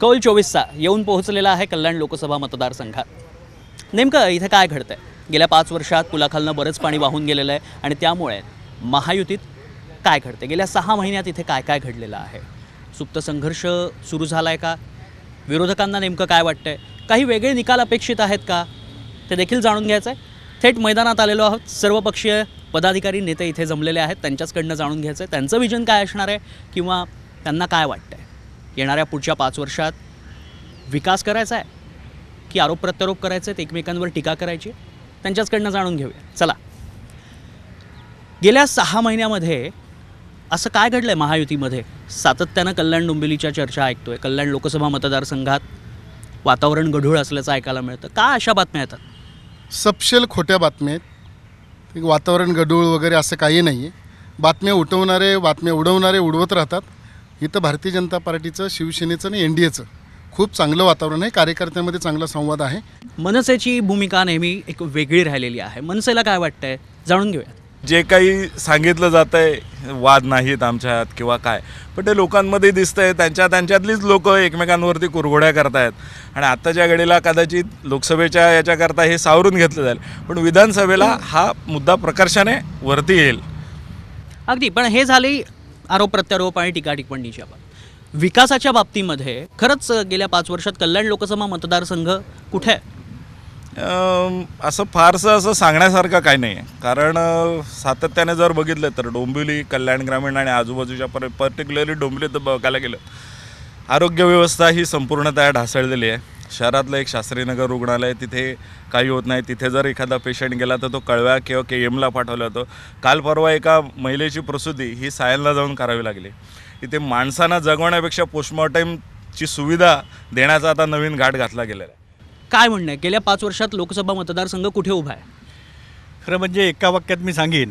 कौल चोवीसचा येऊन पोहोचलेला आहे कल्याण लोकसभा मतदारसंघात नेमकं इथे काय घडतं आहे गेल्या पाच वर्षात पुलाखालनं बरंच पाणी वाहून गेलेलं आहे आणि त्यामुळे महायुतीत काय घडते गेल्या सहा महिन्यात इथे काय काय घडलेलं आहे? सुप्त संघर्ष सुरू झाला आहे का? विरोधकांना नेमकं काय वाटतं आहे काही वेगळे निकाल अपेक्षित आहेत का? ते देखील जाणून घ्यायचं आहे थेट मैदानात आलेलो आहोत. सर्वपक्षीय पदाधिकारी नेते इथे जमलेले आहेत. त्यांच्याचकडनं जाणून घ्यायचं आहे त्यांचं विजन काय असणार आहे? किंवा त्यांना काय वाटतं आहे येणाऱ्या पुढच्या पाच वर्षात विकास करायचा आहे? की आरोप प्रत्यारोप करायचे आहेत? एकमेकांवर टीका करायची आहे? त्यांच्याचकडनं जाणून घेऊया. चला. गेल्या सहा महिन्यामध्ये असं काय घडलं आहे महायुतीमध्ये? सातत्यानं कल्याण डोंबिवलीच्या चर्चा ऐकतोय. कल्याण लोकसभा मतदारसंघात वातावरण गढूळ असल्याचं ऐकायला मिळतं. का अशा बातम्या येतात? सपशेल खोट्या बातम्या आहेत. वातावरण गढूळ वगैरे असं काही नाही आहे बातम्या उठवणारे बातम्या उडवणारे उडवत राहतात. इथं भारतीय जनता पार्टीचं शिवसेनेचं आणि एन डी एचं खूप चांगलं वातावरण आहे. कार्यकर्त्यांमध्ये चांगला संवाद आहे. मनसेची भूमिका नेहमी एक वेगळी राहिलेली आहे. मनसेला काय वाटतंय? जाणून घेऊया जे काही सांगितलं जात आहे वाद नाहीत आमच्यात किंवा काय. पण ते लोकांमध्ये दिसतंय. त्यांच्या त्यांच्यातलीच लोक एकमेकांवरती कुरघोड्या करतायत. आणि आत्ताच्या घडीला कदाचित लोकसभेच्या याच्याकरता हे सावरून घेतलं जाईल. पण विधानसभेला हा मुद्दा प्रकर्षाने वरती येईल. अगदी. पण हे झाले आरोप प्रत्यारोप आणि टीका टिप्पणीच्या बाबत विकासाच्या बाबतीमध्ये खरंच गेल्या पाच वर्षात कल्याण लोकसभा मतदारसंघ कुठे आहे? असं फारसं असं सांगण्यासारखं काही नाही आहे कारण सातत्याने जर बघितलं तर डोंबिवली कल्याण ग्रामीण आणि आजूबाजूच्या पर पर्टिक्युलरली डोंबिवलीत बघायला गेलं आरोग्य व्यवस्था ही संपूर्णतः ढासळलेली आहे. शहरातलं एक शास्त्रीनगर रुग्णालय तिथे काही होत नाही. तिथे जर एखादा पेशंट गेला तर तो कळव्या किंवा के एमला पाठवला जातो. काल परवा एका महिलेची प्रसूती ही सायनला जाऊन करावी लागली. इथे माणसांना जगवण्यापेक्षा पोस्टमॉर्टमची सुविधा देण्याचा आता नवीन घाट घातला गेलेला आहे. काय म्हणणं आहे? गेल्या पाच वर्षात लोकसभा मतदारसंघ कुठे उभा आहे? खरं म्हणजे एका वाक्यात मी सांगेन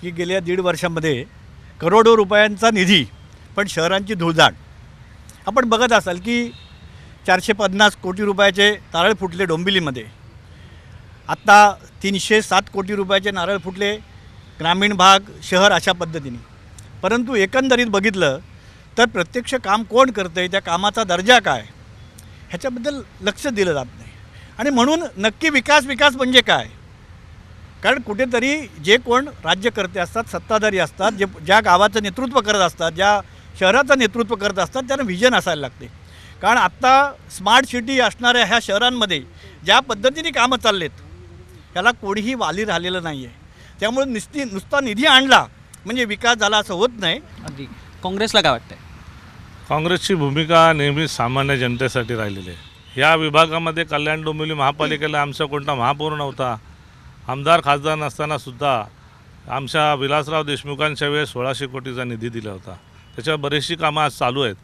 की गेल्या दीड वर्षामध्ये करोडो रुपयांचा निधी पण शहरांची धुळदाण आपण बघत असाल की चारशे पन्नास कोटी रुपयाचे नारळ फुटले डोंबिवलीमध्ये. आत्ता तीनशे सात कोटी रुपयाचे नारळ फुटले ग्रामीण भाग शहर अशा पद्धतीने. परंतु एकंदरीत बघितलं तर प्रत्यक्ष काम कोण करतं आहे त्या कामाचा दर्जा काय? ह्याच्याबद्दल लक्ष दिलं जात नाही. आणि म्हणून नक्की विकास विकास म्हणजे काय? कारण कुठेतरी जे कोण राज्यकर्ते असतात सत्ताधारी असतात जे ज्या गावाचं नेतृत्व करत असतात ज्या शहराचं नेतृत्व करत असतात त्यांना व्हिजन असायला लागते. कारण आत्ता स्मार्ट सिटी असणाऱ्या ह्या शहरांमध्ये ज्या पद्धतीने कामं चाललेत ह्याला कोणीही वाली राहिलेलं नाही आहे त्यामुळे नुसती नुसता निधी आणला म्हणजे विकास झाला असं होत नाही. अगदी. काँग्रेसला काय वाटतंय? काँग्रेसची भूमिका नेहमी सामान्य जनतेसाठी राहिलेली आहे. या विभागामध्ये कल्याण डोंबिवली महापालिकेला आमचा कोणता महापौर नव्हता आमदार खासदार नसताना सुद्धा आमच्या विलासराव देशमुखांच्या वेळेस सोळाशे कोटीचा निधी दिला होता. त्याच्यावर बरीचशी कामं आज चालू आहेत.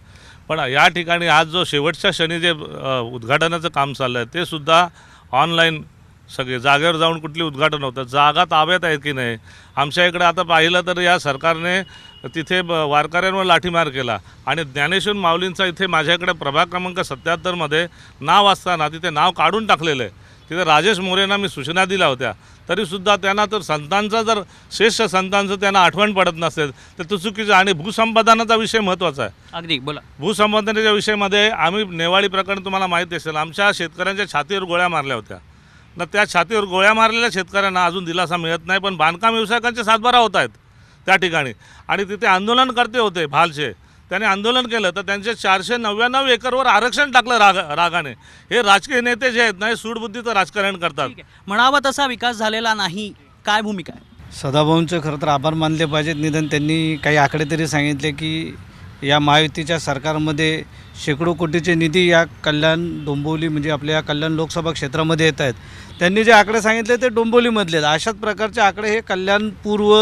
पण या ठिकाणी आज जो शेवटच्या क्षणी जे उद्घाटनाचं काम चाललं आहे ते सुद्धा ऑनलाईन सगळे जागेवर जाऊन कुठली उद्घाटन होतं जागा ताब्यात आहेत की नाही? आमच्या इकडे आता पाहिलं तर या सरकारने तिथे ब- वारकऱ्यांवर लाठीमार केला आणि ज्ञानेश्वर माऊलींचा इथे माझ्याकडे प्रभाग क्रमांक सत्याहत्तरमध्ये नाव असताना तिथे नाव काढून टाकलेलं आहे. तिथे राजेश मोरेंना मी सूचना दिल्या होत्या. तरीसुद्धा त्यांना तर संतांचा जर श्रेष्ठ संतांचं त्यांना आठवण पडत नसेल तर तो चुकीचं. आणि भूसंपादनाचा विषय महत्त्वाचा आहे. अगदी बोला. भूसंपादनाच्या विषयामध्ये आम्ही नेवाळी प्रकरण तुम्हाला माहिती असेल आमच्या शेतकऱ्यांच्या छातीवर गोळ्या मारल्या होत्या. ना त्या छातीवर गोळ्या मारलेल्या शेतकऱ्यांना अजून दिलासा मिळत नाही पण बांधकाम व्यावसायिकांचे सातबारा होत आहेत त्या ठिकाणी. आणि तिथे आंदोलनकर्ते होते भालचे. त्याने आंदोलन केलं तर त्यांचे चारशे नव्याण्णव एकरवर आरक्षण टाकलं राग रागाने. हे राजकीय नेते जे आहेत ना हे सूडबुद्धीचं राजकारण करतात. म्हणावा तसा विकास झालेला नाही. काय भूमिका आहे? सदाभाऊंचे खरं तर आभार मानले पाहिजेत. निदान त्यांनी काही आकडे तरी सांगितले की या महायुतीच्या सरकारमध्ये शेकडो कोटीचे निधी या कल्याण डोंबिवली म्हणजे आपल्या या कल्याण लोकसभा क्षेत्रामध्ये येत आहेत. त्यांनी जे आकडे सांगितले ते डोंबिवलीमधले आहेत. अशाच प्रकारचे आकडे हे कल्याण पूर्व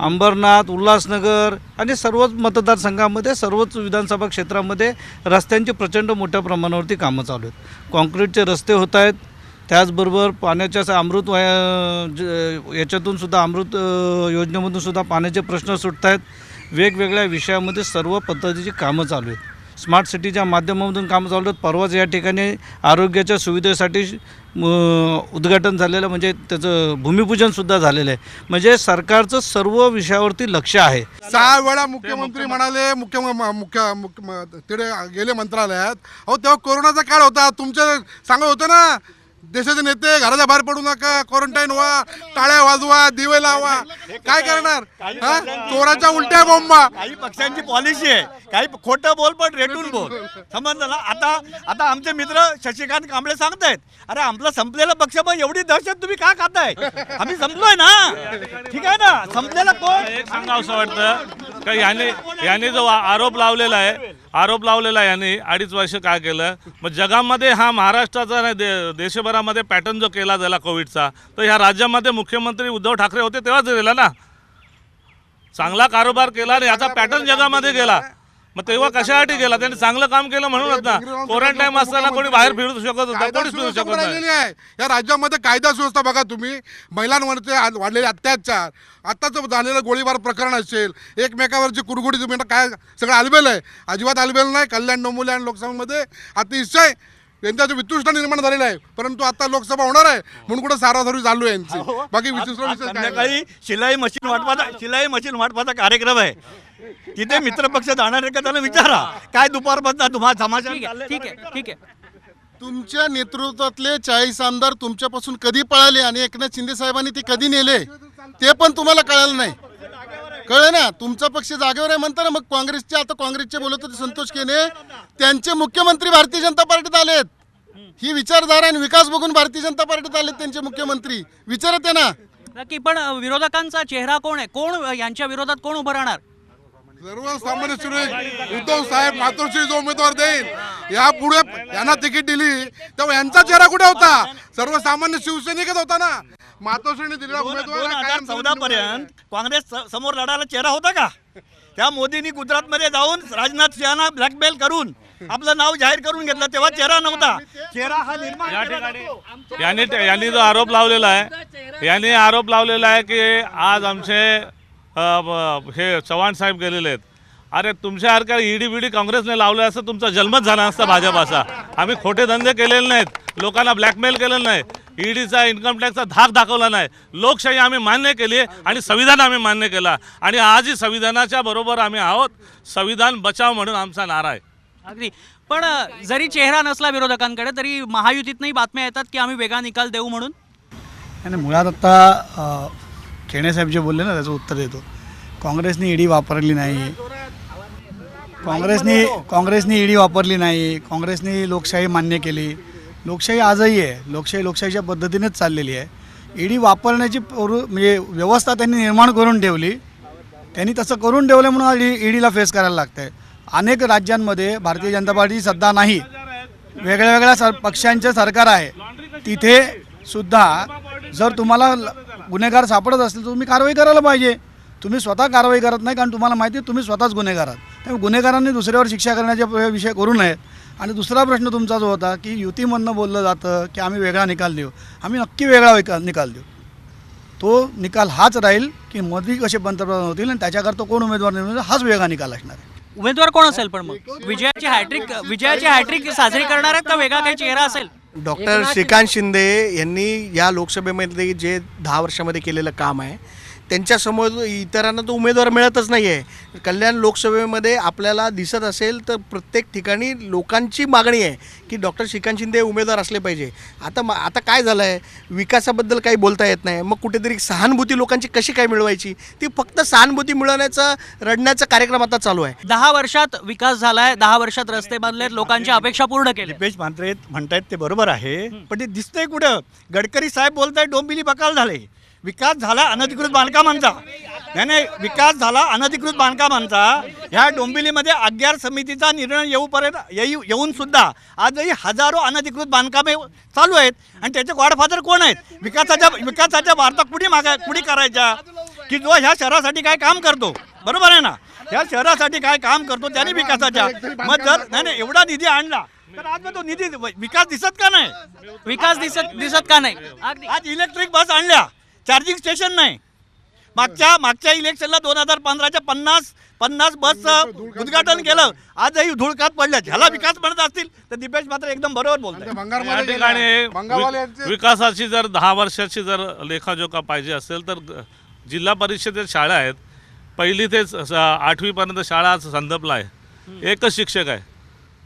अंबरनाथ उल्हासनगर आणि सर्वच मतदारसंघामध्ये सर्वच विधानसभा क्षेत्रामध्ये रस्त्यांची प्रचंड मोठ्या प्रमाणावरती कामं चालू आहेत. कॉन्क्रीटचे रस्ते होत आहेत. त्याचबरोबर पाण्याच्या अमृत ज- याच्यातून सुद्धा अमृत योजनेमधून सुद्धा पाण्याचे प्रश्न सुटत आहेत वेगवेगळ्या विषयामध्ये सर्व पद्धतीची कामं चालू आहेत. स्मार्ट सिटीच्या माध्यमामधून कामं चालू आहेत. परवाच या ठिकाणी आरोग्याच्या सुविधेसाठी उद्घाटन झालेलं म्हणजे त्याचं भूमिपूजनसुद्धा झालेलं आहे. म्हणजे सरकारचं सर्व विषयावरती लक्ष आहे. सहा वेळा मुख्यमंत्री म्हणाले मुख्य मुख्य मुख्य म- तिकडे गेले मंत्रालयात. अहो तेव्हा कोरोनाचा काळ होता. तुमचं सांगत होतं ना देशाचे नेते घराच्या बाहेर पडू नका क्वारंटाईन व्हा टाळ्या वाजवा दिवे लावा. काय करणार? हा? चोराच्या उलट्या बोंबा. काही पक्षांची पॉलिसी आहे. काही खोटं बोल पण रेटून बोल. समजलं ना? आता आता आमचे मित्र शशिकांत कांबळे सांगतायत अरे आपला संपलेला पक्ष मग एवढी दहशत तुम्ही का खाताय? आम्ही संपलोय ना. ठीक आहे ना? संपलेला कोण? एक सांगावं वाटतं. का याने याने जो आरोप लावलेला आहे आरोप लावलेला आहे याने. अडीच वर्ष काय केलं? मग जगामध्ये हा महाराष्ट्राचा नाही दे देशभरामध्ये पॅटर्न जो केला गेला कोविडचा तर ह्या राज्यामध्ये मुख्यमंत्री उद्धव ठाकरे होते तेव्हाच दिला ना? चांगला कारोबार केला आणि याचा पॅटर्न जगामध्ये गेला. मग तेव्हा कशासाठी गेला? त्यांनी चांगलं काम केलं म्हणूनच ना क्वारंटाईन असताना कोणी बाहेर फिरू शकत होता कोणीच फिरू शकत नाही. आहे. या राज्यामध्ये कायदा सुव्यवस्था बघा तुम्ही. महिलांवरचे वाढलेले अत्याचार. आत्ताचं झालेलं गोळीबार प्रकरण असेल. एकमेकावरची कुरगुडी तुम्ही काय सगळं आलबेल आहे. अजिबात आलबेल नाही. कल्याण डोंबिवली आणि लोकसभेमध्ये अतिशय यांच्याचं वितुष्ट निर्माण झालेलं आहे. परंतु आता लोकसभा होणार आहे. म्हणून कुठं सारासारी चालू आहे यांची. बाकी विशिष्ट शिलाई मशीन वाटपाचा शिलाई मशीन वाटपाचा कार्यक्रम आहे. तिथे मित्रपक्ष जाणार आहे का त्याला विचारा. काय दुपारपासून तुम्हाला समाचार ठीक आहे ठीक आहे ठीक आहे. तुमच्या नेतृत्वातले चाळीस आमदार तुमच्यापासून कधी पळाले आणि एकनाथ शिंदे साहेबांनी ते कधी नेले ते पण तुम्हाला कळालं नाही. कळलं ना? तुमचा पक्ष जागेवर आहे म्हणता ना मग काँग्रेसचे आता काँग्रेसचे बोलत होते संतोष केने त्यांचे मुख्यमंत्री भारतीय जनता पार्टीत आलेत. ही विचारधारा आणि विकास बघून भारतीय जनता पार्टीत आलेत त्यांचे मुख्यमंत्री. विचारत आहे ना? नक्की पण विरोधकांचा चेहरा कोण आहे? कोण यांच्या विरोधात कोण उभं राहणार? सर्वसामान्य सुरेश उद्धव साहेब मातोश्री जो उमेदवार देईल या पुढे यांना तिकीट दिली. तेव्हा यांचा चेहरा कुठे होता? सर्वसामान्य शिवसैनिकच होता ना. मातोश्रीने दिलेला दोन उमेदवार हजार चौदा पर्यंत काँग्रेस स- समोर लढायला चेहरा होता का? त्या मोदींनी गुजरातमध्ये जाऊन राजनाथ सिंहांना ब्लॅकमेल करून आपलं नाव जाहीर करून घेतलं. तेव्हा चेहरा नव्हता. चेहरा हा निर्माण या केला ठिकाणी जातो. यांनी यांनी जो आरोप लावलेला आहे यांनी आरोप लावलेला आहे की आज आमचे हे चव्हाण साहेब गेलेले आहेत. अरे तुमच्यासारख्या ईडी बिडी काँग्रेसने लावलं असं तुमचा जन्मच झाला असता भाजपाचा. आम्ही खोटे धंदे केलेले नाहीत. लोकांना ब्लॅकमेल केलेलं नाही. ईडीचा इन्कम टॅक्सचा धाक दाखवला नाही. लोकशाही आम्ही मान्य केली आणि संविधान आम्ही मान्य केला. आणि आजही संविधानाच्या बरोबर आम्ही आहोत. संविधान बचाव म्हणून आमचा नारा आहे. अगदी. पण जरी चेहरा नसला विरोधकांकडे तरी महायुतीतनंही बातम्या येतात की आम्ही वेगळा निकाल देऊ म्हणून. आणि मुळात आता खेणेसाहेब जे बोलले ना त्याचं उत्तर देतो. काँग्रेसने ईडी वापरली नाही. काँग्रेसने काँग्रेसने ईडी वापरली नाही. काँग्रेसने लोकशाही मान्य केली. लोकशाही आजही आहे. लोकशाही लोकशाहीच्या पद्धतीनेच चाललेली आहे. ईडी वापरण्याची पूर्व म्हणजे व्यवस्था त्यांनी निर्माण करून ठेवली. त्यांनी तसं करून ठेवलं म्हणून आज ईडीला फेस करायला लागतं आहे अनेक राज्यांमध्ये भारतीय जनता पार्टी सध्या नाही. वेगळ्या वेगळ्या सर पक्षांचे सरकार आहे. तिथे सुद्धा जर तुम्हाला गुन्हेगार सापडत असेल तर तुम्ही कारवाई करायला पाहिजे. तुम्ही स्वतः कारवाई करत नाही कारण तुम्हाला माहिती आहे तुम्ही स्वतःच गुन्हेगार आहात. त्यामुळे गुन्हेगारांनी दुसऱ्यावर शिक्षा करण्याचे विषय करू नयेत. आणि दुसरा प्रश्न तुमचा जो होता की युतीमधनं बोललं जातं की आम्ही वेगळा निकाल देऊ. आम्ही नक्की वेगळा निकाल देऊ. तो निकाल हाच राहील की मोदी कसे पंतप्रधान होतील आणि त्याच्याकरता कोण उमेदवार निवडून हाच वेगळा निकाल असणार आहे. उमेदवार कोण असेल पण मग? विजयाची हॅट्रिक विजयाची हॅट्रिक साजरी करणार आहेत का? वेगळा काही चेहरा असेल? डॉक्टर श्रीकांत शिंदे यांनी या लोकसभेमध्ये जे दहा वर्षामध्ये केलेलं काम आहे त्यांच्यासमोर इतरांना तो उमेदवार मिळतच नाही आहे कल्याण लोकसभेमध्ये आपल्याला दिसत असेल तर प्रत्येक ठिकाणी लोकांची मागणी आहे की डॉक्टर श्रीकांत शिंदे उमेदवार असले पाहिजे. आता मा आता काय झालं आहे विकासाबद्दल काही बोलता येत नाही. मग कुठेतरी सहानुभूती लोकांची कशी काय मिळवायची? ती फक्त सहानुभूती मिळवण्याचा रडण्याचा कार्यक्रम आता चालू आहे. दहा वर्षात विकास झालाय दहा वर्षात रस्ते बांधलेत लोकांच्या अपेक्षा पूर्ण केल्या दिपेश म्हात्रे म्हणतायत ते बरोबर आहे पण ते दिसतंय कुठं? गडकरी साहेब बोलतायत डोंबिवली बकाल झाले. विकास झाला अनधिकृत बांधकामांचा नाही नाही विकास झाला अनधिकृत बांधकामांचा ह्या डोंबिवलीमध्ये अग्यार समितीचा निर्णय येऊपर्यंत येऊ येऊन सुद्धा आजही हजारो अनधिकृत बांधकामे चालू आहेत. आणि त्याचे गॉडफादर कोण आहेत? विकासाच्या विकासाच्या वार्ता कुणी मागा कुणी करायच्या? की जो ह्या शहरासाठी काय काम करतो? बरोबर आहे ना? ह्या शहरासाठी काय काम करतो त्याने विकासाच्या. मग जर नाही नाही एवढा निधी आणला तर आज तो निधी विकास दिसत का नाही? विकास दिसत दिसत का नाही? आज इलेक्ट्रिक बस आणल्या. चार्जिंग स्टेशन नाही. मागच्या मागच्या इलेक्शनला दोन हजार पंधराच्या पन्नास पन्नास बसचं उद्घाटन केलं. आजही धुळकात पडल्या ह्याला विकास म्हणत असतील तर दिपेश मात्र एकदम बरोबर बोलतात ते या ठिकाणी विकासाची जर दहा वर्षाची जर लेखाजोखा पाहिजे असेल तर जिल्हा परिषदेत शाळा आहेत. पहिली ते आठवीपर्यंत शाळा आज संदपला आहे. एकच शिक्षक आहे.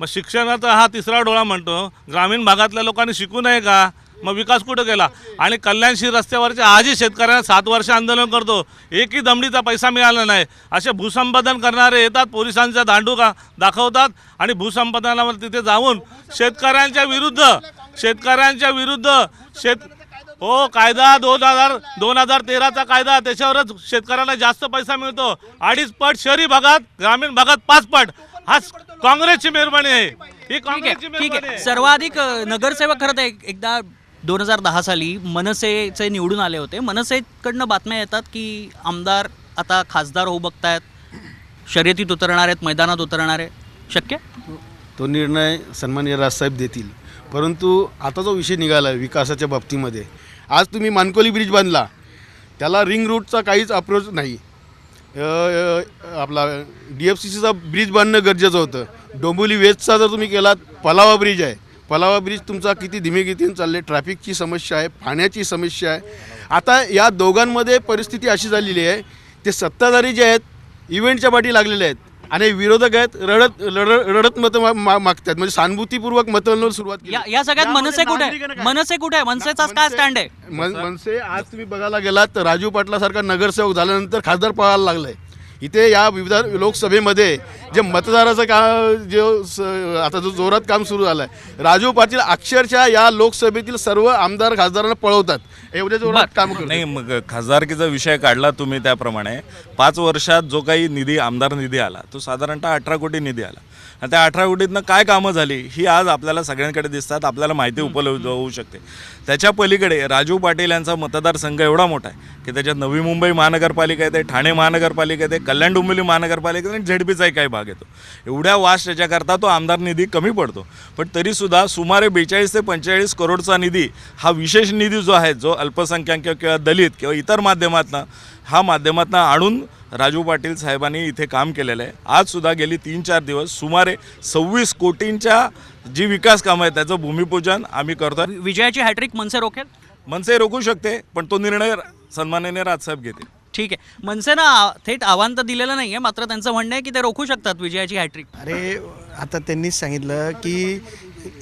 मग शिक्षणाचा हा तिसरा डोळा म्हणतो ग्रामीण भागातल्या लोकांनी शिकू नये का? मग विकास कुठं केला आणि कल्याणशी रस्त्यावरच्या आजही शेतकऱ्यांना सात वर्ष आंदोलन करतो. एकही दमडीचा पैसा मिळाला नाही. असे भूसंपादन करणारे येतात पोलिसांचा दांडू का दाखवतात आणि भूसंपादनावर तिथे जाऊन शेतकऱ्यांच्या विरुद्ध शेतकऱ्यांच्या विरुद्ध शेत हो कायदा दोन हजार दोन हजार तेराचा कायदा त्याच्यावरच शेतकऱ्याला जास्त पैसा मिळतो. अडीच पट शहरी भागात ग्रामीण भागात पाच पट. हा काँग्रेसची मेहरबानी आहे. ही काँग्रेसची मेहरबानी सर्वाधिक नगरसेवक खरं तर एक- एकदा दोन हजार दहा साली मनसेचे निवडून आले होते. मनसेकडनं बातम्या येतात की आमदार आता खासदार होऊ बघतायत शर्यतीत उतरणार आहेत मैदानात उतरणार आहे शक्य? तो निर्णय सन्मान्य राजसाहेब देतील. परंतु आता जो विषय निघाला आहे विकासाच्या बाबतीमध्ये आज तुम्ही मानकोली ब्रिज बांधला त्याला रिंग रूटचा काहीच अप्रोच नाही. आपला डी एफ सी सीचा ब्रिज बांधणं गरजेचं होतं. डोंबिवली वेस्टचा जर तुम्ही केलात पलावा ब्रिज आहे. पलावा ब्रिज तुमचा किती धीमे गतीने चालले ट्रॅफिकची समस्या आहे पाण्याची समस्या आहे. आता या दोघांमध्ये परिस्थिती अशी झालेली आहे ते सत्ताधारी जे आहेत इव्हेंटच्या पाठी लागलेले आहेत आणि विरोधक आहेत रडत रडत रडत मतं मागतात म्हणजे सहानुभूतीपूर्वक मतांवर सुरुवात केली. या सगळ्यात मनसे कुठे? मनसे कुठे आहे मनसेचा काय स्टँड आहे? मन- मनसे आज तुम्ही बघायला गेलात तर राजू पाटलासारखा नगरसेवक झाल्यानंतर खासदार पळायला लागलाय. इथे या विविध लोकसभेमध्ये जे मतदाराचं का जे स- आता जो जोरात काम सुरू झालं आहे राजू पाटील अक्षरशः या लोकसभेतील सर्व आमदार खासदारांना पळवतात. एवढे जोरात काम करतात नाही मग खासदारकीचा विषय काढला तुम्ही त्याप्रमाणे. पाच वर्षात जो काही निधी आमदार निधी आला तो साधारणतः अठरा कोटी निधी आला. आणि त्या अठरा कोटीतनं काय कामं झाली ही आज आपल्याला सगळ्यांकडे दिसतात आपल्याला माहिती उपलब्ध होऊ शकते. त्याच्या पलीकडे राजू पाटील यांचा मतदारसंघ एवढा मोठा आहे की त्याच्यात नवी मुंबई महानगरपालिका येते ठाणे महानगरपालिका येते कल्याण डोंबिवली महानगरपालिका येते आणि झेडपीचाही काही भाग येतो. एवढ्या वास्ट याच्याकरता तो आमदार निधी कमी पडतो. पण तरीसुद्धा सुमारे बेचाळीस ते पंचेचाळीस करोडचा निधी हा विशेष निधी जो आहे जो अल्पसंख्याक किंवा दलित किंवा इतर माध्यमातनं हा माध्यमातनं आणून राजू पाटील साहेबांनी इथे काम केलेलं आहे. आज सुद्धा गेली तीन चार दिवस सुमारे सव्वीस कोटींच्या जी विकास कामं आहेत त्याचं भूमिपूजन आम्ही करतो विजयाची हॅट्रिक मनसे रोखेल मनसे रोखू शकते पण तो निर्णय सन्माननीय राजसाहेब घेतील. ठीक आहे. मनसेनं थेट आव्हान तर दिलेलं नाही आहे मात्र त्यांचं म्हणणं आहे की ते रोखू शकतात विजयाची हॅट्रिक अरे आता त्यांनीच सांगितलं की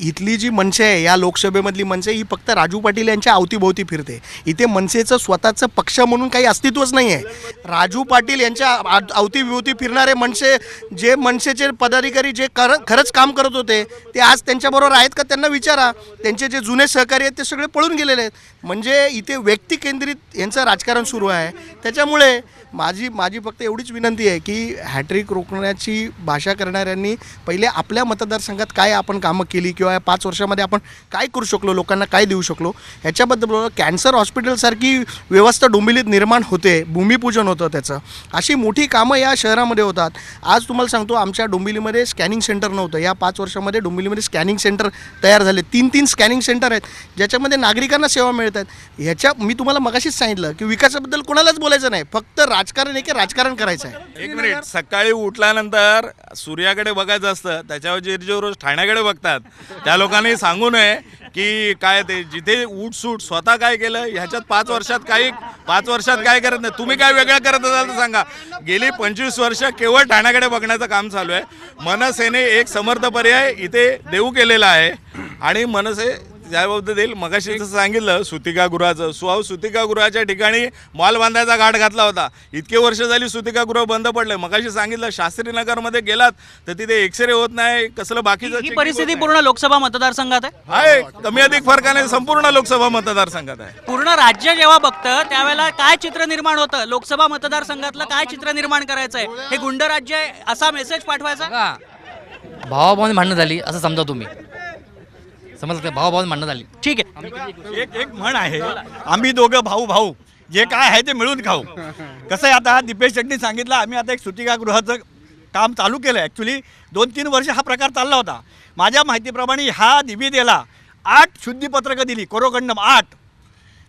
इथली जी मनसे आहे या लोकसभेमधली मनसे ही फक्त राजू पाटील यांच्या अवतीभोवती फिरते. इथे मनसेचं स्वतःचं पक्ष म्हणून काही अस्तित्वच नाही आहे राजू पाटील यांच्या अवतीभोवती फिरणारे मनसे जे मनसेचे पदाधिकारी जे कर खरंच काम करत होते ते आज त्यांच्याबरोबर आहेत का त्यांना विचारा. त्यांचे जे जुने सहकारी आहेत ते सगळे पळून गेलेले आहेत. म्हणजे इथे व्यक्ती केंद्रित यांचं राजकारण सुरू आहे. त्याच्यामुळे माझी माझी फक्त एवढीच विनंती आहे की हॅट्रिक रोखण्याची भाषा करणाऱ्यांनी पहिले आपल्या मतदारसंघात काय आपण कामं केली किंवा या पाच वर्षामध्ये आपण काय करू शकलो लोकांना काय देऊ शकलो ह्याच्याबद्दल कॅन्सर हॉस्पिटलसारखी व्यवस्था डोंबिलीत निर्माण होते भूमिपूजन होतं त्याचं. अशी मोठी कामं या शहरामध्ये होतात. आज तुम्हाला सांगतो आमच्या डोंबिलीमध्ये स्कॅनिंग सेंटर नव्हतं. या पाच वर्षामध्ये डोंबिलीमध्ये स्कॅनिंग सेंटर तयार झाले. तीन तीन स्कॅनिंग सेंटर आहेत ज्याच्यामध्ये नागरिकांना सेवा मिळतात ह्याच्या मी तुम्हाला मगाशीच सांगितलं की विकासाबद्दल कोणालाच बोलायचं नाही. फक्त राजकारण आहे की राजकारण करायचं आहे? एक मिनिट. सकाळी उठल्यानंतर सूर्याकडे बघायचं असतं त्याच्यावर जे रोज ठाण्याकडे बघतात त्या लोकांनी सांगू नये की काय ते जिथे उठसूट स्वतः काय केलं ह्याच्यात पाच वर्षात काही पाच वर्षात काय करत नाही. तुम्ही काय वेगळं करत असाल तर सांगा. गेली पंचवीस वर्ष केवळ ठाण्याकडे बघण्याचं काम चालू आहे. मनसेने एक समर्थ पर्याय इथे देऊ केलेला आहे. आणि मनसे त्याबाबतीत येईल मगाशी जसं सांगितलं सुतिकागृहाचं. सुहाव सुतिकागृहाच्या ठिकाणी मॉल बांधायचा घाट घातला होता. इतके वर्ष झाली सुतिकागृह बंद पडलंय. मगाशी सांगितलं शास्त्रीनगरमध्ये गेलात तर तिथे एक्सरे होत नाही. कसलं बाकीचं ही परिस्थिती पूर्ण लोकसभा मतदारसंघात आहे? कमी अधिक फरकाने संपूर्ण लोकसभा मतदारसंघात आहे. पूर्ण राज्य जेव्हा बघतं त्यावेळेला काय चित्र निर्माण होतं? लोकसभा मतदारसंघातलं काय चित्र निर्माण करायचं आहे हे गुंड राज्य आहे असा मेसेज पाठवायचा? भावाभावाने भांडणं झाली असं समजा तुम्ही. समजलं भाऊ भाऊ म्हणणं झाली. ठीक आहे. एक एक म्हण आहे. आम्ही दोघं भाऊ भाऊ. जे काय आहे ते मिळून खाऊ. कसं आहे आता दिपेश शेट्टी सांगितलं आम्ही आता एक सुटिकागृहाचं काम चालू केलं आहे ॲक्च्युली दोन तीन वर्ष हा प्रकार चालला होता. माझ्या माहितीप्रमाणे ह्या निविदेला आठ शुद्धीपत्रकं दिली कोरोकंडम आठ.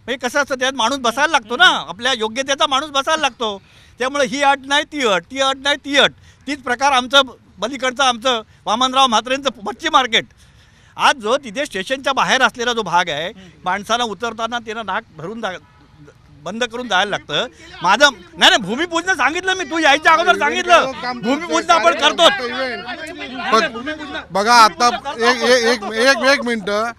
म्हणजे कसं असतं त्यात माणूस बसायला लागतो ना. आपल्या योग्यतेचा माणूस बसायला लागतो. त्यामुळे ही अट नाही ती अट ती अट नाही ती अट. तीच प्रकार आमचं बलीकडचं आमचं वामनराव म्हात्रेंचं मच्छी मार्केट. आज जो तिथे स्टेशनच्या बाहेर असलेला जो भाग आहे माणसाला उतरताना त्यानं नाक भरून जा बंद करून जायला लागतं. माझं नाही नाही भूमिपूजन सांगितलं मी. तू यायच्या अगोदर सांगितलं. भूमिपूजन आपण करतो पण बघा आता एक एक एक एक एक मिनटं.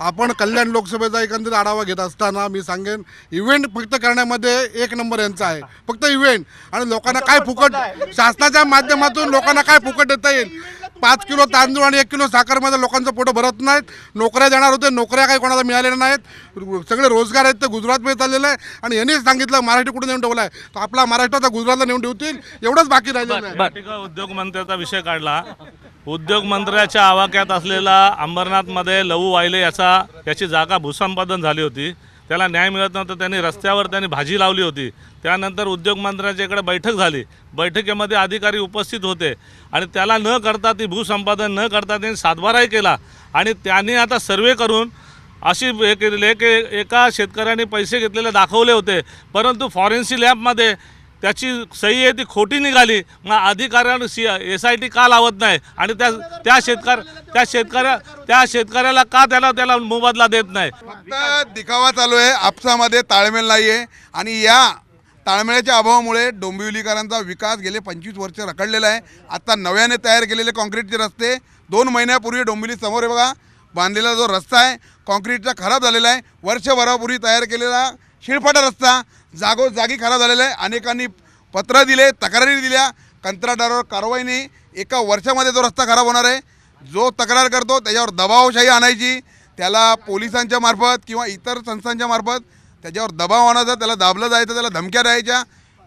आपण कल्याण लोकसभेचा एकंदरीत आढावा घेत असताना मी सांगेन इव्हेंट फक्त करण्यामध्ये एक नंबर यांचा आहे. फक्त इव्हेंट. आणि लोकांना काय फुकट शासनाच्या माध्यमातून लोकांना काय फुकट देता येईल? पाच किलो तांदूळ आणि एक किलो साखरमध्ये लोकांचं पोटं भरत नाहीत. नोकऱ्या देणार होते नोकऱ्या काही कोणाला मिळालेल्या नाहीत. सगळे रोजगार आहेत ते गुजरातमध्ये चाललेलं आहे. आणि यांनीच सांगितलं मराठी कुठे नेऊन ठेवला आहे तर आपला महाराष्ट्राचा गुजरातला नेऊन ठेवतील एवढंच बाकी राहिलेलं उद्योग मंत्र्याचा विषय काढला. उद्योग मंत्र्याच्या आवाक्यात असलेला अंबरनाथमध्ये लहू वायले याचा याची जागा भूसंपादन झाली होती. त्याला न्याय मिळत नव्हता त्यांनी रस्त्यावर त्यांनी भाजी लावली होती. त्यानंतर उद्योग मंत्र्याच्या इकडे बैठक झाली. बैठकीमध्ये अधिकारी उपस्थित होते. आणि त्याला न करता ती भूसंपादन न करता त्यांनी सातबाराही केला. आणि त्यांनी आता सर्वे करून अशी हे केलेली आहे की एका शेतकऱ्याने पैसे घेतलेले दाखवले होते. परंतु फॉरेन्सी लॅबमध्ये त्याची सही आहे ती खोटी निघाली. मग अधिकाऱ्यानं सी एस आय टी का लावत नाही? आणि त्या त्या शेतकऱ्या त्या शेतकऱ्या त्या शेतकऱ्याला का त्याला त्याला मोबदला देत नाही? फक्त दिखावा चालू आहे. आपसामध्ये ताळमेळ नाही आहे आणि या ताळमेळाच्या अभावामुळे डोंबिवलीकरांचा विकास गेले पंचवीस वर्ष रखडलेला आहे. आता नव्याने तयार केलेले कॉन्क्रीटचे रस्ते दोन महिन्यापूर्वी डोंबिवली समोर आहे बघा. बांधलेला जो रस्ता आहे कॉन्क्रीटचा खराब झालेला आहे. वर्षभरापूर्वी तयार केलेला शिळफाटा रस्ता जागोजागी खराब झालेला आहे. अनेकांनी पत्र दिले तक्रारी दिल्या. कंत्राटदारावर कारवाई नाही. एका वर्षामध्ये तो रस्ता खराब होणार आहे. जो तक्रार करतो त्याच्यावर दबावशाही आणायची. त्याला पोलिसांच्या मार्फत किंवा इतर संस्थांच्या मार्फत त्याच्यावर दबाव आणायचा त्याला दाबलं जायचं त्याला धमक्या द्यायच्या.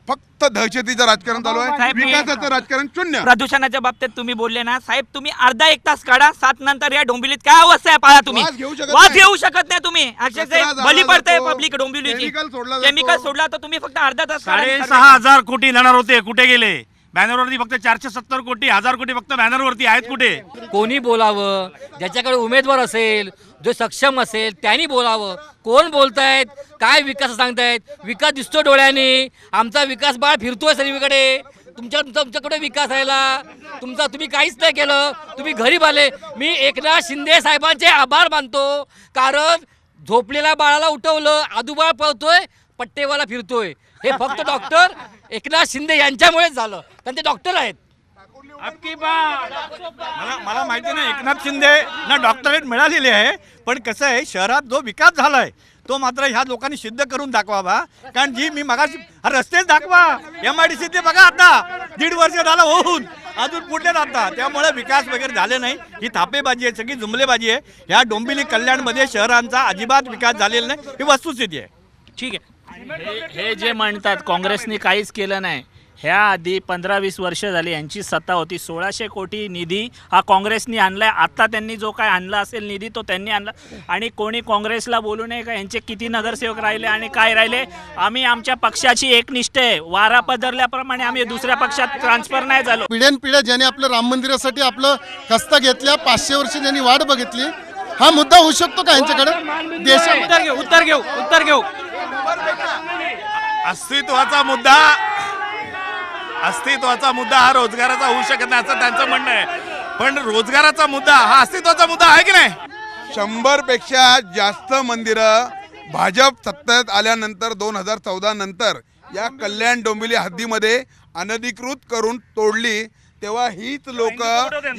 फक्त दहशतीचं राजकारण चालू आहे. साहेब, मी- विकासाचं राजकारण शून्य. प्रदूषणाच्या बाबतीत तुम्ही बोलले ना साहेब तुम्ही अर्धा एक तास काढा सात नंतर या डोंबिवलीत काय अवस्था आहे पाहा तुम्ही. वास घेऊ शकत वास नाही. घेऊ शकत नाही तुम्ही. कचरा जाळला बली पडताय जातो, पब्लिक डोंबिवलीची. Chemical सोडला जातो. केमिकल सोडला तर तुम्ही फक्त अर्धा तास काढा आणि साडेसहा सर्वे हजार कोटी जाणार होते. कुठे गेले? बॅनरवरती फक्त चारशे सत्तर कोटी हजार कोटी फक्त बॅनरवरती आहेत कुठे? कोणी बोलावं? ज्याच्याकडे उमेदवार असेल जो सक्षम असेल त्यांनी बोलावं. कोण बोलतायत? काय विकास सांगतायत? विकास दिसतो डोळ्याने. आमचा विकास बाळ फिरतोय सर्वीकडे तुमच्या तुमच्याकडे विकास राहिला. तुमचा तुम्ही काहीच नाही केलं. तुम्ही घरी आले. मी एकनाथ शिंदे साहेबांचे आभार मानतो. कारण झोपलेल्या बाळाला उठवलं. आदुबाळ पळतोय पट्टेवाला फिरतोय. हे फक्त डॉक्टर एकनाथ शिंदे यांच्यामुळेच झालं. कारण ते डॉक्टर आहेत. मला मला माहिती नाही एकनाथ शिंदे ना डॉक्टरेट मिळालेली आहे पण कसं आहे शहरात जो विकास झालाय तो मात्र ह्या लोकांनी सिद्ध करून दाखवावा कारण जी मी मगाशी हा रस्तेच दाखवा. एम आय डी सीचे बघा आता. दीड वर्ष झालं होऊन. अजून पुढले आता त्यामुळे विकास वगैरे झाले नाही. ही थापेबाजी आहे सगळी जुमलेबाजी आहे. ह्या डोंबिवली कल्याणमध्ये शहरांचा अजिबात विकास झालेला नाही. ही वस्तुस्थिती आहे. ठीक आहे. हे जे म्हणतात काँग्रेसने काहीच केलं नाही. ह्या आधी पंधरा वीस वर्ष झाली यांची सत्ता होती. सोळाशे कोटी निधी हा काँग्रेसने आणलाय. आता त्यांनी जो काय आणला असेल निधी तो त्यांनी आणला. आणि कोणी काँग्रेसला बोलू नये का? यांचे किती नगरसेवक राहिले आणि काय राहिले? आम्ही आमच्या पक्षाची एकनिष्ठ आहे. वारा पदरल्याप्रमाणे आम्ही दुसऱ्या पक्षात ट्रान्सफर नाही झालो. पिढ्यानपिढ्या ज्याने आपलं राम मंदिरासाठी आपलं कष्ट घेतल्या पाचशे वर्ष ज्यांनी वाट बघितली हा मुद्दा होऊ शकतो का यांच्याकडे? देशात उत्तर घेऊ उत्तर घेऊ उत्तर घेऊ. अस्तित्वाचा मुद्दा अस्तित्वाचा मुद्दा हा रोजगाराचा होऊ शकत नाही असं त्यांचं म्हणणं आहे. पण रोजगाराचा मुद्दा हा अस्तित्वाचा मुद्दा आहे की नाही? शंभरपेक्षा जास्त मंदिरं भाजप सत्तेत आल्यानंतर दोन हजार चौदा नंतर या कल्याण डोंबिवली हद्दीमध्ये अनधिकृत करून तोडली. तेव्हा हीच लोक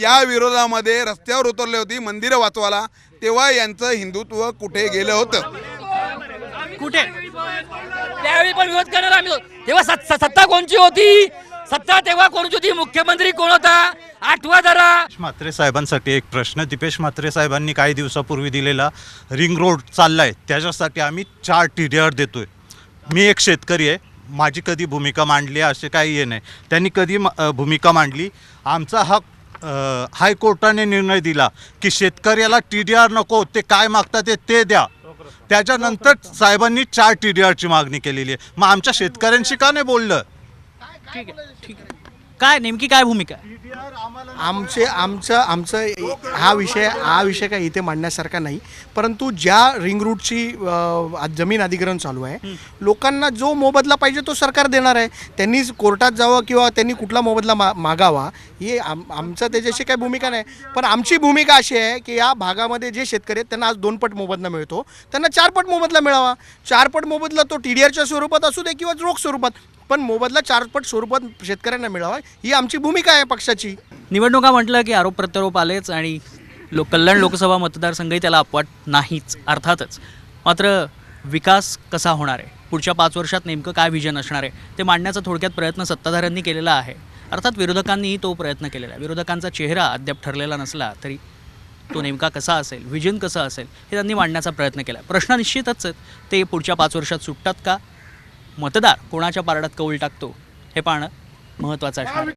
या विरोधामध्ये रस्त्यावर उतरले होती मंदिरं वाचवायला. तेव्हा यांचं हिंदुत्व कुठे गेलं होतं? कुठे? त्यावेळी पण विरोध करणार आम्ही. तेव्हा सत्ता सत्ता कोणची होती? सत्ता तेव्हा कोणची होती? मुख्यमंत्री कोण होता? आठवा जरा. म्हात्रे साहेबांसाठी एक प्रश्न. दिपेश म्हात्रे साहेबांनी काही दिवसापूर्वी दिलेला रिंग रोड चाललाय. त्याच्यासाठी आम्ही चार टी डी आर देतोय. मी एक शेतकरी आहे. माझी कधी भूमिका मांडली असे काही हे नाही. त्यांनी कधी भूमिका मांडली? आमचा हा हायकोर्टाने निर्णय दिला की शेतकऱ्याला टी डी आर नको. ते काय मागतात ते ते द्या. त्याच्यानंतर साहेबांनी चार टी डी आरची मागणी केलेली आहे. मग आमच्या शेतकऱ्यांशी का नाही बोललं? ठीक आहे ठीक आहे. काय नेमकी काय भूमिका आहे? आमचे आमचं आमचं हा विषय हा विषय काय इथे मांडण्यासारखा नाही. परंतु ज्या रिंग रूटची जमीन अधिग्रहण चालू आहे लोकांना जो मोबदला पाहिजे तो सरकार देणार आहे. त्यांनी कोर्टात जावं किंवा त्यांनी कुठला मोबदला मा मागावा ही आम आमचं त्याच्याशी काही भूमिका नाही. पण आमची भूमिका अशी आहे की या भागामध्ये जे शेतकरी आहेत त्यांना आज दोनपट मोबदला मिळतो. त्यांना चारपट मोबदला मिळावा. चारपट मोबदला तो टी डी आरच्या स्वरूपात असू दे किंवा रोख स्वरूपात. पण मोबदला चारपट स्वरूपात शेतकऱ्यांना मिळावा ही आमची भूमिका आहे पक्षाची. निवडणुका म्हटलं की आरोप प्रत्यारोप आलेच आणि लो कल्याण लोकसभा मतदारसंघही त्याला अपवाट नाहीच अर्थातच. मात्र विकास कसा होणार आहे? पुढच्या पाच वर्षात नेमकं काय व्हिजन असणार आहे? ते मांडण्याचा थोडक्यात प्रयत्न सत्ताधाऱ्यांनी केलेला आहे. अर्थात विरोधकांनीही तो प्रयत्न केलेला आहे. विरोधकांचा चेहरा अद्याप ठरलेला नसला तरी तो नेमका कसा असेल? व्हिजन कसं असेल? हे त्यांनी मांडण्याचा प्रयत्न केला प्रश्न निश्चितच आहेत. ते पुढच्या पाच वर्षात सुटतात का? मतदार कोणाच्या पारड्यात कौल टाकतो? हे पाहणं महत्त्वाचं असणार आहे.